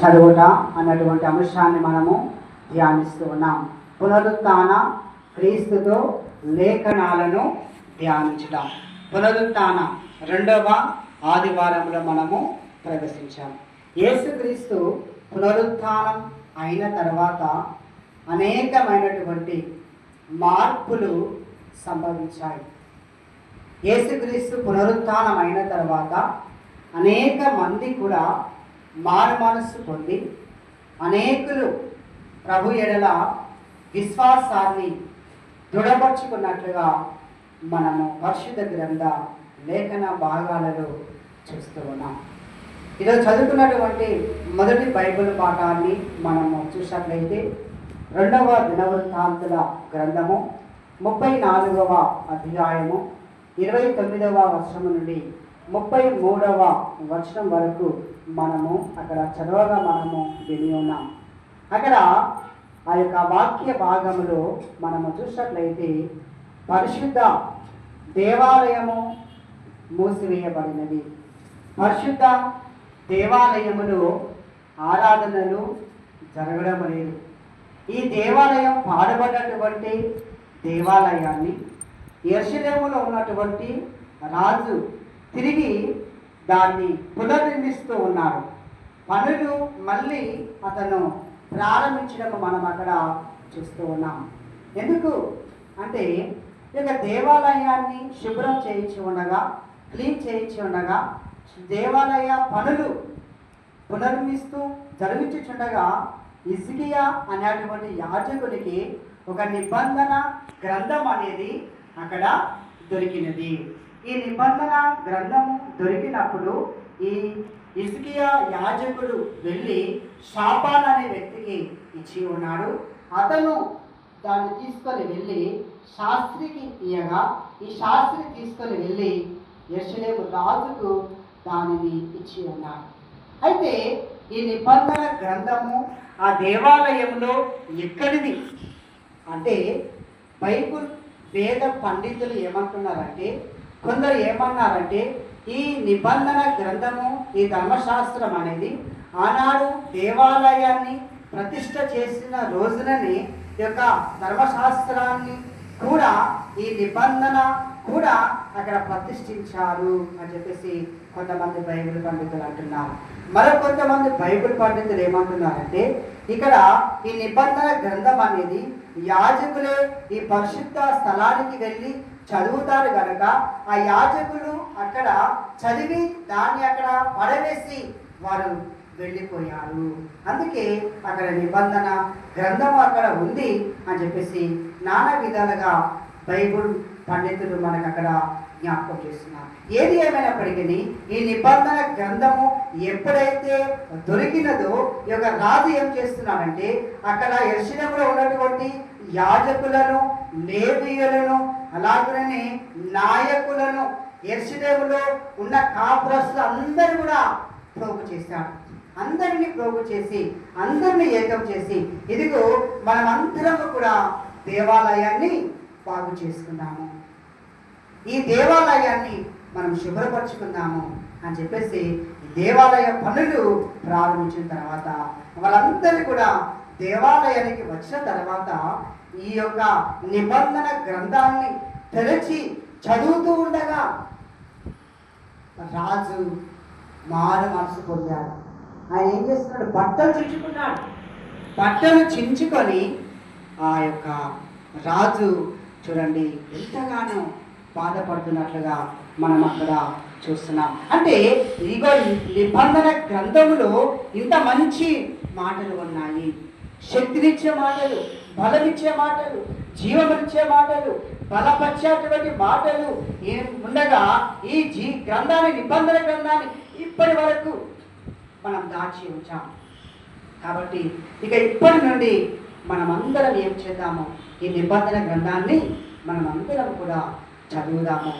చదువుట అన్నటువంటి అంశాన్ని మనము ధ్యానిస్తూ ఉన్నాం. పునరుత్న క్రీస్తుతో లేఖనాలను ధ్యానించడం. పునరుత్న రెండవ ఆదివారంలో మనము ప్రదర్శించాం యేసుక్రీస్తు పునరుత్థానం అయిన తర్వాత అనేకమైనటువంటి మార్పులు సంభవించాయి. యేసుక్రీస్తు పునరుత్థానం అయిన తర్వాత అనేక మంది కూడా మారు మనస్సు పొంది అనేకులు ప్రభు ఎడల విశ్వాసాన్ని దృఢపరుచుకున్నట్లుగా మనము పరిశుద్ధ గ్రంథ లేఖన భాగాలలో చూస్తూ ఉన్నాం. ఈరోజు చదువుకున్నటువంటి మొదటి బైబిల్ పాఠాన్ని మనము చూసినట్లయితే రెండవ దినవృత్తాంతుల గ్రంథము ముప్పై నాలుగవ అధ్యాయము ఇరవై తొమ్మిదవ వర్షము నుండి ముప్పై మూడవ వర్షం వరకు మనము అక్కడ చదవగా మనము విని ఉన్నాం. అక్కడ ఆ యొక్క వాక్య భాగంలో మనము చూసినట్లయితే పరిశుద్ధ దేవాలయము మూసివేయబడినది. పరిశుద్ధ దేవాలయములో ఆరాధనలు జరగడం లేదు. ఈ దేవాలయం పాడబడినటువంటి దేవాలయాన్ని యర్షలేములో ఉన్నటువంటి రాజు తిరిగి దాన్ని పునర్నిర్మిస్తూ ఉన్నారు. పనులు మళ్ళీ అతను ప్రారంభించడం మనం అక్కడ చూస్తూ ఉన్నాం. ఎందుకు? అంటే ఇక దేవాలయాన్ని శుభ్రం చేయించి ఉండగా క్లీన్ చేయించి ఉండగా దేవాలయ పనులు పునర్మిస్తూ జరిగించుచుండగా ఇజ్కియా అనేటువంటి యాజకునికి ఒక నిబంధన గ్రంథం అనేది అక్కడ దొరికినది. ఈ నిబంధన గ్రంథము దొరికినప్పుడు ఈ ఇసుకియా యాజకుడు వెళ్ళి షాపాన్ అనే వ్యక్తికి ఇచ్చి ఉన్నాడు. అతను దాన్ని తీసుకొని వెళ్ళి శాస్త్రికి ఇయ్యగా ఈ శాస్త్రి తీసుకొని వెళ్ళి యశ్లేము రాజుకు దానిని ఇచ్చి ఉన్నాడు. అయితే ఈ నిబంధన గ్రంథము ఆ దేవాలయంలో ఎక్కడిది? అంటే బైబుల్ వేద పండితులు ఏమంటున్నారంటే కొందరు ఏమన్నారంటే ఈ నిబంధన గ్రంథము ఈ ధర్మశాస్త్రం అనేది ఆనాడు దేవాలయాన్ని ప్రతిష్ట చేసిన రోజునని యొక్క ధర్మశాస్త్రాన్ని కూడా ఈ నిబంధన కూడా అక్కడ ప్రతిష్ఠించారు అని చెప్పేసి కొంతమంది బైబిల్ పండితులు అంటున్నారు. మరి కొంతమంది బైబిల్ పండితులు ఏమంటున్నారంటే ఇక్కడ ఈ నిబంధన గ్రంథం అనేది యాజకులే ఈ పరిశుద్ధ స్థలానికి వెళ్ళి చదువుతారు కనుక ఆ యాజకులు అక్కడ చదివి దాన్ని అక్కడ పడవేసి వారు వెళ్ళిపోయారు. అందుకే అక్కడ నిబంధన గ్రంథం అక్కడ ఉంది అని చెప్పేసి నానా విధాలుగా బైబుల్ పండితులు మనకు అక్కడ జ్ఞాపకం చేస్తున్నారు ఏది ఏమైనప్పటికీ ఈ నిబంధన గ్రంథము ఎప్పుడైతే దొరికినదో ఈ యొక్క రాజు ఏం చేస్తున్నాడంటే అక్కడ యర్షిలంలో ఉన్నటువంటి యాజకులను లేవీయులను అలాగనే నాయకులను ఎర్షిదేవులో ఉన్న కాపురస్తులు అందరూ కూడా ప్రోగు చేశాడు అందరినీ ప్రోగు చేసి అందరినీ ఏకం చేసి ఇదిగో మనమందరము కూడా దేవాలయాన్ని బాగు చేసుకున్నాము. ఈ దేవాలయాన్ని మనం శుభ్రపరచుకుందాము అని చెప్పేసి ఈ దేవాలయ పనులు ప్రారంభించిన తర్వాత వాళ్ళందరూ కూడా దేవాలయానికి వచ్చిన తర్వాత ఈ యొక్క నిబంధన గ్రంథాన్ని తెరచి చదువుతూ ఉండగా రాజు మారు మనసు పొందాడు. ఆయన ఏం చేస్తున్నాడు? బట్టలు చించుకున్నాడు. బట్టలు చించుకొని ఆ యొక్క రాజు చూడండి ఎంతగానో బాధపడుతున్నట్లుగా మనం అక్కడ చూస్తున్నాం. అంటే ఇగో నిబంధన గ్రంథములో ఇంత మంచి మాటలు ఉన్నాయి. శక్తినిచ్చే మాటలు బలమిచ్చే మాటలు జీవమిచ్చే మాటలు బలపరిచేటువంటి మాటలు ఏం ఉండగా ఈ జీ గ్రంథాన్ని నిబంధన గ్రంథాన్ని ఇప్పటి వరకు మనం దాచి ఉంచాం. కాబట్టి ఇక ఇప్పటి నుండి మనమందరం ఏం చేద్దాము ఈ నిబంధన గ్రంథాన్ని మనమందరం కూడా చదువుదాము.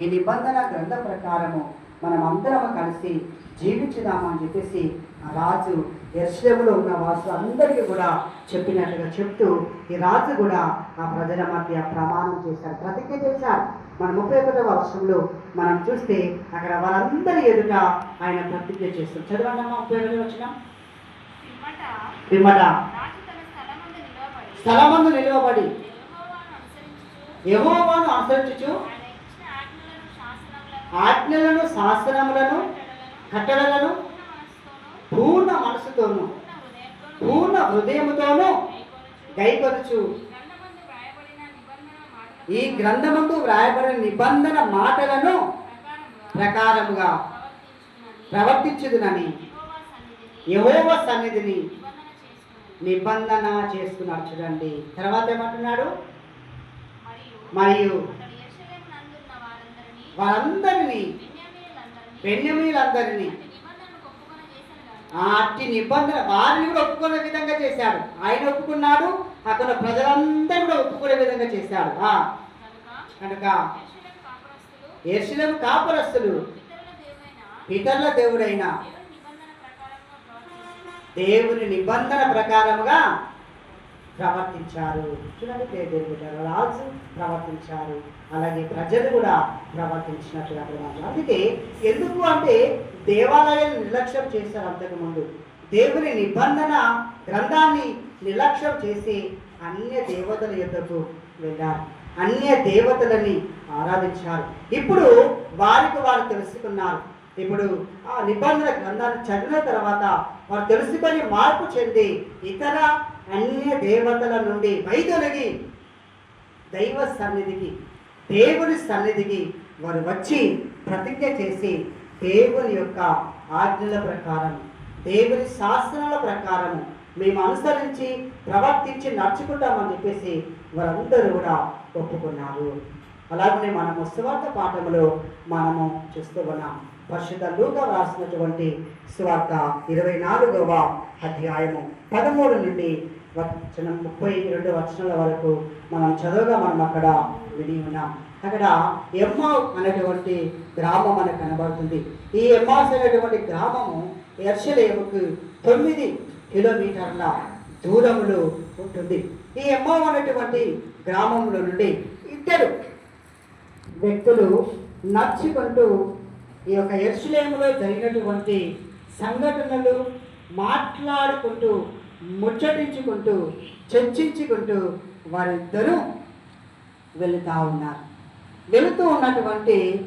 ఈ నిబంధన గ్రంథ ప్రకారము మనం అందరం కలిసి జీవించుదాము అని చెప్పేసి ఆ రాజు యశ్వములో ఉన్న వాసు అందరికీ కూడా చెప్పినట్టుగా చెప్తూ ఈ రాజు కూడా ఆ ప్రజల మధ్య ప్రమాణం చేశారు ప్రతిజ్ఞ చేశారు మన ముప్పై ఒకటవ వర్షంలో మనం చూస్తే అక్కడ వాళ్ళందరి ఎదుట ఆయన ప్రతిజ్ఞ చేస్తారు చదవండి అమ్మా ముప్పై ఒకటి వచ్చిన పిమ్మట స్థలమందు నిలవబడి స్థలమందు శాసించుచు ఆజ్ఞలను శాసనములను కట్టడలను పూర్ణ మనసుతోను పూర్ణ హృదయముతోను గైకొనుచు. ఈ గ్రంథముకు వ్రాయబడిన నిబంధన మాటలను ప్రకారముగా ప్రవర్తించుదునని యహోవ సన్నిధిని నిబంధన చేసుకున్నాడు చూడండి. తర్వాత ఏమంటున్నాడు? మరియు వారందరినీ వారందరినీ బెన్యమీలందరినీ అట్టి నిబంధన వారిని కూడా ఒప్పుకునే విధంగా చేశాడు. ఆయన ఒప్పుకున్నాడు అక్కడ ప్రజలందరూ కూడా ఒప్పుకునే విధంగా చేశాడు. కనుక కనుక కాపురస్తులు ఇతరుల దేవుడైన పితరుల దేవుడైన దేవుని నిబంధన ప్రకారముగా ప్రవర్తించారు. ప్రవర్తించారు చూడండి రాజు ప్రవర్తించారు. అలాగే ప్రజలు కూడా ప్రవర్తించినట్టుగా అక్కడ అందుకే ఎందుకు అంటే దేవాలయం నిర్లక్ష్యం చేశారు అంతకుముందు. దేవుని నిబంధన గ్రంథాన్ని నిర్లక్ష్యం చేసి అన్య దేవతల యొద్దకు వెళ్ళారు. అన్య దేవతలని ఆరాధించారు. ఇప్పుడు వారికి వారు తెలుసుకున్నారు. ఇప్పుడు ఆ నిబంధన గ్రంథాన్ని చదివిన తర్వాత వారు తెలుసుకొని మార్పు చెంది ఇతర అన్య దేవతల నుండి వైదొలగి దైవ సన్నిధికి దేవుని సన్నిధికి వారు వచ్చి ప్రతిజ్ఞ చేసి దేవుని యొక్క ఆజ్ఞల ప్రకారం దేవుని శాస్త్రాల ప్రకారము మేము అనుసరించి ప్రవర్తించి నడుచుకుంటామని చెప్పేసి వారందరూ కూడా ఒప్పుకున్నారు. అలాగనే మనము స్వార్థ పాఠములో మనము చూస్తూ ఉన్నాం. పరిశుద్ధ లూకా రాసినటువంటి సువార్త ఇరవై నాలుగవ అధ్యాయము పదమూడు నుండి వచనం ముప్పై రెండు వచనాల వరకు మనం చదువుగా మనం అక్కడ విని ఉన్నాం. అక్కడ ఎమ్మా అనేటువంటి గ్రామం మనకు కనబడుతుంది. ఈ ఎమ్మాస్ అనేటువంటి గ్రామము ఎర్షలేముకు తొమ్మిది కిలోమీటర్ల దూరంలో ఉంటుంది. ఈ ఎమ్మా అనేటువంటి గ్రామంలో నుండి ఇద్దరు వ్యక్తులు నడుచుకుంటూ ఈ యొక్క ఎర్షలేములో జరిగినటువంటి సంఘటనలు మాట్లాడుకుంటూ ముచ్చటించుకుంటూ చర్చించుకుంటూ వారిద్దరూ వెళుతూ ఉన్నారు. వెళుతూ ఉన్నటువంటి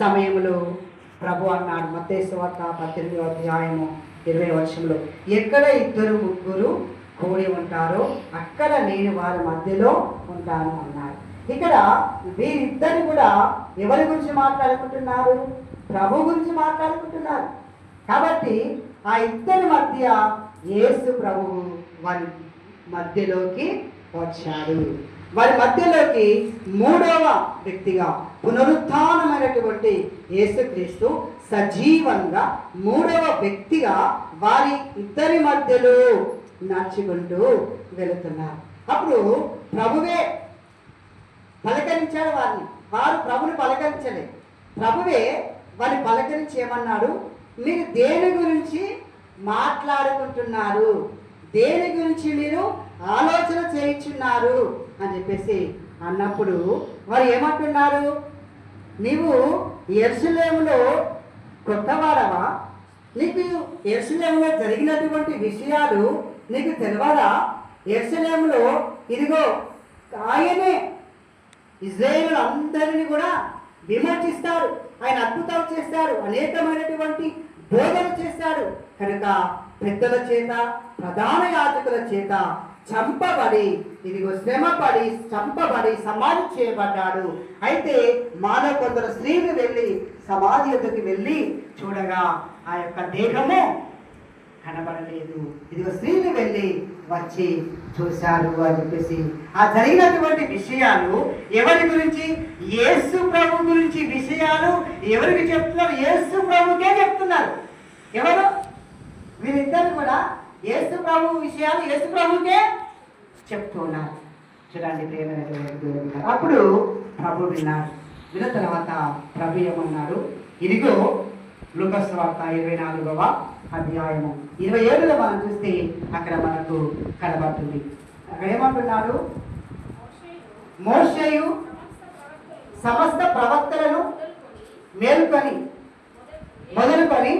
సమయంలో ప్రభు అన్నాడు మతేశ్వర్త పద్దెనిమిదో అధ్యాయము ఇరవై వర్షంలో ఎక్కడ ఇద్దరు ముగ్గురు కూడి ఉంటారో అక్కడ నేను వారి మధ్యలో ఉంటాను అన్నాడు. ఇక్కడ వీరిద్దరు కూడా ఎవరి గురించి మాట్లాడుకుంటున్నారు? ప్రభు గురించి మాట్లాడుకుంటున్నారు. కాబట్టి ఆ ఇద్దరి మధ్య యేసు ప్రభువు వారి మధ్యలోకి వచ్చాడు. వారి మధ్యలోకి మూడవ వ్యక్తిగా పునరుత్నమైనటువంటి యేసుక్రీస్తు సజీవంగా మూడవ వ్యక్తిగా వారి ఇద్దరి మధ్యలో నడుచుకుంటూ వెళుతున్నారు. అప్పుడు ప్రభువే పలకరించాడు వారిని. వారు ప్రభుని పలకరించలే ప్రభువే వారిని పలకరించి ఏమన్నాడు? మీరు దేని గురించి మాట్లాడుకుంటున్నారు. దేని గురించి మీరు ఆలోచన చేయించున్నారు? అని చెప్పేసి అన్నప్పుడు వారు ఏమంటున్నారు? నీవు ఎర్సులేములో కొత్తవాడవా? నీకు ఎర్సులేములో జరిగినటువంటి విషయాలు నీకు తెలియదా ఎర్సులేములో ఇదిగో ఆయనే ఇజ్రాయేల్ అందరిని కూడా విమర్శిస్తారు ఆయన అద్భుతాలు చేస్తారు. అనేకమైనటువంటి బోధన చేశాడు. కనుక పెద్దల చేత ప్రధాన యాజకుల చేత చంపబడి ఇదిగో శ్రమపడి చంపబడి సమాధి చేయబడ్డాడు. అయితే మాలో కొందరు స్త్రీలు వెళ్ళి సమాధి యొద్దకు వెళ్ళి చూడగా ఆ యొక్క దేహము కనబడలేదు. ఇదిగో స్త్రీలు వెళ్ళి వచ్చి చూశారు అని చెప్పేసి. ఆ జరిగినటువంటి విషయాలు ఎవరి గురించి? యేసు ప్రభు గురించి విషయాలు ఎవరికి చెప్తున్నారు? యేసు ప్రభుకే చెప్తున్నారు. ఎవరు? వీరిద్దరు కూడా యేసు ప్రభు విషయాలు యేసు ప్రభుకే చెప్తున్నారు చూడండి అప్పుడు ప్రభు విన్నారు. విన్న తర్వాత ప్రభు ఏమన్నారు ఇదిగో లుకస్ వార్త ఇరవై నాలుగవ అధ్యాయము. ఇరవై ఏడులో మనం చూస్తే అక్కడ మనకు కనబడుతుంది. అక్కడ ఏమంటున్నాడు మోషయు సమస్త ప్రవక్తలను మేలుకొని మొదలుకొని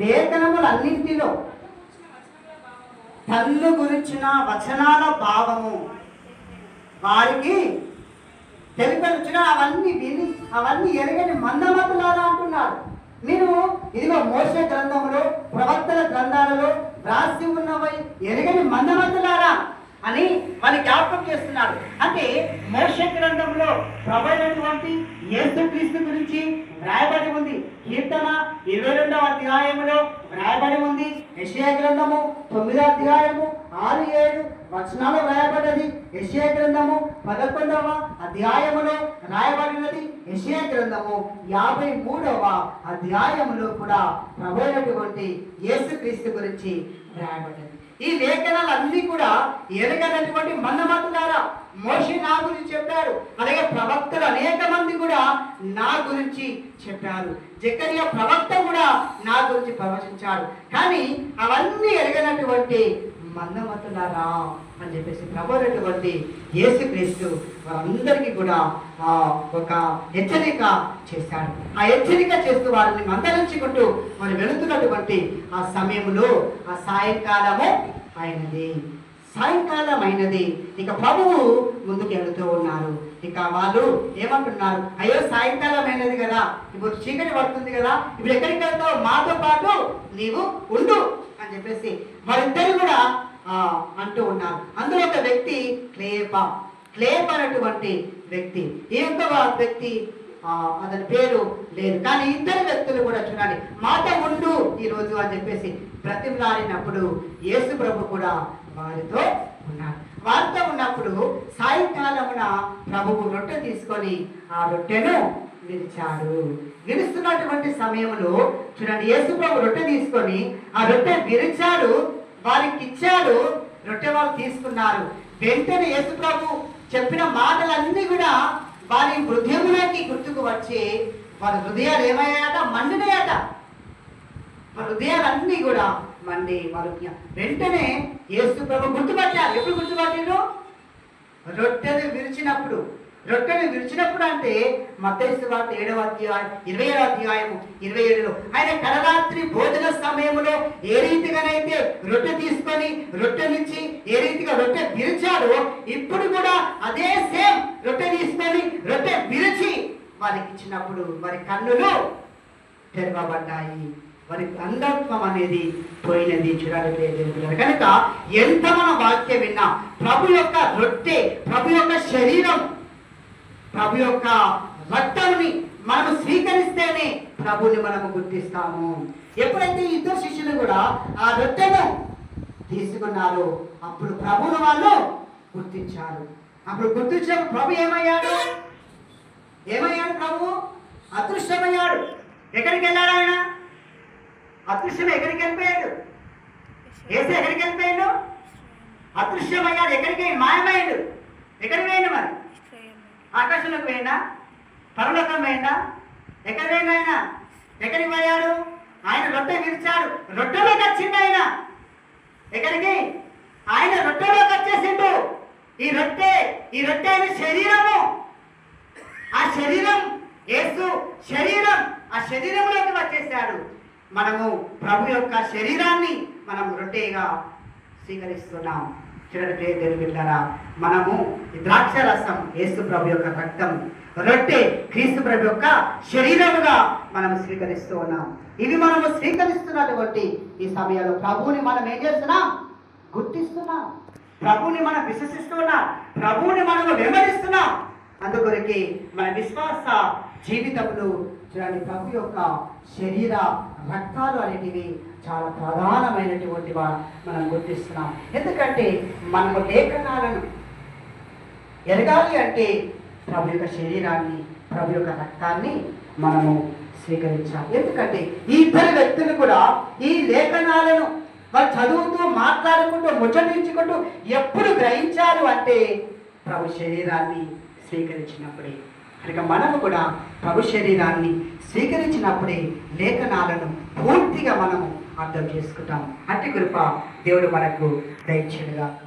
లేఖనములన్నింటిలో తల్లు గురించిన వచనాల భావము వారికి తెలిపలుచున అవన్నీ విని అవన్నీ ఎరగని మందమతులారా ఇదిగో మోస గ్రంథములో ప్రవర్తన గ్రంథాలలో రాసి ఉన్నవై ఎరగని మందమతులారా అని వాళ్ళు జ్ఞాపకం చేస్తున్నారు. అంటే మోక్ష గ్రంథంలో ప్రబలినటువంటి యేసుక్రీస్తు గురించి వ్రాయబడి ఉంది. కీర్తన ఇరవై రెండవ అధ్యాయములో వ్రాయబడి ఉంది. విషయ గ్రంథము తొమ్మిదో అధ్యాయము ఆరు ఏడు వచనాలు రాయబడ్డది. యశయ గ్రంథము పదకొండవ అధ్యాయములో రాయబడినది. యశయ గ్రంథము యాభై మూడవ అధ్యాయములో కూడా ప్రభైనటువంటి యేసుక్రీస్తు గురించి రాయబడ్డది. ఈ లేఖనాలన్నీ కూడా ఎరగనటువంటి ద్వారా మోషి నా గురించి చెప్పారు. అలాగే ప్రవక్తలు అనేక మంది కూడా నా గురించి చెప్పారు. జకర్య ప్రవక్త కూడా నా గురించి ప్రవచించారు. కానీ అవన్నీ ఎరగనటువంటి మందమతులారా అని చెప్పేసి ప్రభుత్వటువంటి యేసుక్రీస్తు వారందరికీ కూడా ఆ ఒక హెచ్చరిక చేశాడు. ఆ హెచ్చరిక చేస్తూ వారిని మందలించుకుంటూ వారు వెళుతున్నటువంటి ఆ సమయంలో ఆ సాయంకాలము అయినది. సాయంకాలం అయినది ఇక ప్రభువు ముందుకు వెళుతూ ఉన్నారు. ఇక వాళ్ళు ఏమంటున్నారు? అయ్యో సాయంకాలం అయినది కదా. ఇప్పుడు చీకటి పడుతుంది కదా. ఇప్పుడు ఎక్కడికి వెళ్తావు? మాతో పాటు నీవు ఉండు అని చెప్పేసి వారిద్దరు కూడా అంటూ ఉన్నారు అందులో ఒక వ్యక్తి క్లేప. క్లేప అనేటువంటి వ్యక్తి. ఈ యొక్క వ్యక్తి ఆ, అతని పేరు లేదు. కానీ ఇద్దరు వ్యక్తులు కూడా చూడాలి మాట ఉండు ఈరోజు అని చెప్పేసి బ్రతిమలాడినప్పుడు యేసు ప్రభు కూడా వారితో ఉన్నారు వారితో ఉన్నప్పుడు సాయంకాలమున ప్రభువు రొట్టె తీసుకొని ఆ రొట్టెను విరిచాడు. విరుస్తున్నటువంటి సమయంలో చూడండి యేసు ప్రభు రొట్టె తీసుకొని ఆ రొట్టె విరిచాడు. వారికి ఇచ్చాడు రొట్టె వాళ్ళు తీసుకున్నారు. వెంటనే యేసుప్రభు చెప్పిన మాటలన్నీ కూడా వారి హృదయంలోకి గుర్తుకు వచ్చి వారి హృదయాలు ఏమయ్యాయట? మండినయట. వారి హృదయాలన్నీ కూడా మండి వారు వెంటనే యేసు ప్రభు గుర్తుపట్టారు. ఎప్పుడు గుర్తుపట్టారు రొట్టెలు విరిచినప్పుడు. రొట్టెను విరిచినప్పుడు అంటే మత్తయి వార్త ఏడవ అధ్యాయం ఇరవై ఏడవ అధ్యాయము ఇరవై ఏడులో ఆయన కలరాత్రి భోజన సమయంలో ఏ రీతిగానైతే రొట్టె తీసుకొని రొట్టెనిచ్చి ఏ రీతిగా రొట్టె విరిచాడో ఇప్పుడు కూడా అదే సేమ్ రొట్టె తీసుకొని రొట్టె విరిచి వారికి ఇచ్చినప్పుడు వారి కన్నులు తెరవబడ్డాయి. వారి అంధత్వం అనేది పోయినది. చూడాలి కనుక ఎంత మన వాక్యం విన్నా ప్రభు యొక్క రొట్టె ప్రభు యొక్క శరీరం ప్రభు యొక్క రక్తాన్ని మనము స్వీకరిస్తేనే ప్రభుని మనము గుర్తిస్తాము. ఎప్పుడైతే ఇద్దరు శిష్యులు కూడా ఆ రొట్టెను తీసుకున్నారో అప్పుడు ప్రభును వాళ్ళు గుర్తించారు. అప్పుడు గుర్తించారు ప్రభు ఏమయ్యాడు? ఏమయ్యాడు ప్రభు? అదృశ్యమయ్యాడు. ఎక్కడికి వెళ్ళాడు ఆయన? అదృశ్యం ఎక్కడికి వెళ్ళిపోయాడు? ఏసే ఎక్కడికి వెళ్ళిపోయాడు? అదృశ్యమయ్యాడు. ఎక్కడికి? మాయమయ్యాడు. ఎక్కడికి పోయిండు మరి? ఆకాశంలోకి పోయినా పరలోకం పోయినా ఎక్కడ పోయినా ఆయన? ఎక్కడికి పోయాడు? ఆయన రొట్టె విరిచాడు రొట్టెలోకి వచ్చిండు ఆయన. ఎక్కడికి? ఆయన రొట్టెలోకి వచ్చేసిండు. ఈ రొట్టె ఈ రొట్టె ఆయన శరీరము. ఆ శరీరం యేసు శరీరం ఆ శరీరంలోకి వచ్చేసాడు. మనము ప్రభు యొక్క శరీరాన్ని మనం రొట్టెగా స్వీకరిస్తున్నాం. చూడండి ప్రియ మనము ద్రాక్ష రసం యేసు ప్రభు యొక్క రక్తం రొట్టె క్రీస్తు ప్రభు యొక్క శరీరముగా మనం స్వీకరిస్తూ ఉన్నాం. ఇవి మనము స్వీకరిస్తున్నటువంటి ఈ సమయంలో ప్రభువుని మనం ఏం చేస్తున్నాం? గుర్తిస్తున్నాం. ప్రభువుని మనం విశ్వసిస్తున్నాం. ప్రభువుని మనము వెంబడిస్తున్నాం. అందుకొరకే మన విశ్వాస జీవితంలో చూడండి ప్రభు యొక్క శరీర రక్తాలు అనేటివి చాలా ప్రధానమైనటువంటి మనం గుర్తిస్తున్నాం. ఎందుకంటే మనము లేఖనాలను ఎరగాలి అంటే ప్రభు యొక్క శరీరాన్ని ప్రభు యొక్క రక్తాన్ని మనము స్వీకరించాలి. ఎందుకంటే ఈ ఇద్దరు వ్యక్తులు కూడా ఈ లేఖనాలను వాళ్ళు చదువుతూ మాట్లాడుకుంటూ ముచ్చటించుకుంటూ ఎప్పుడు గ్రహించారు అంటే ప్రభు శరీరాన్ని స్వీకరించినప్పుడే. కనుక మనము కూడా ప్రభు శరీరాన్ని స్వీకరించినప్పుడే లేఖనాలను పూర్తిగా మనము అర్థం చేసుకుంటాం. అట్టి కృప దేవుడు మనకు దయచేయగా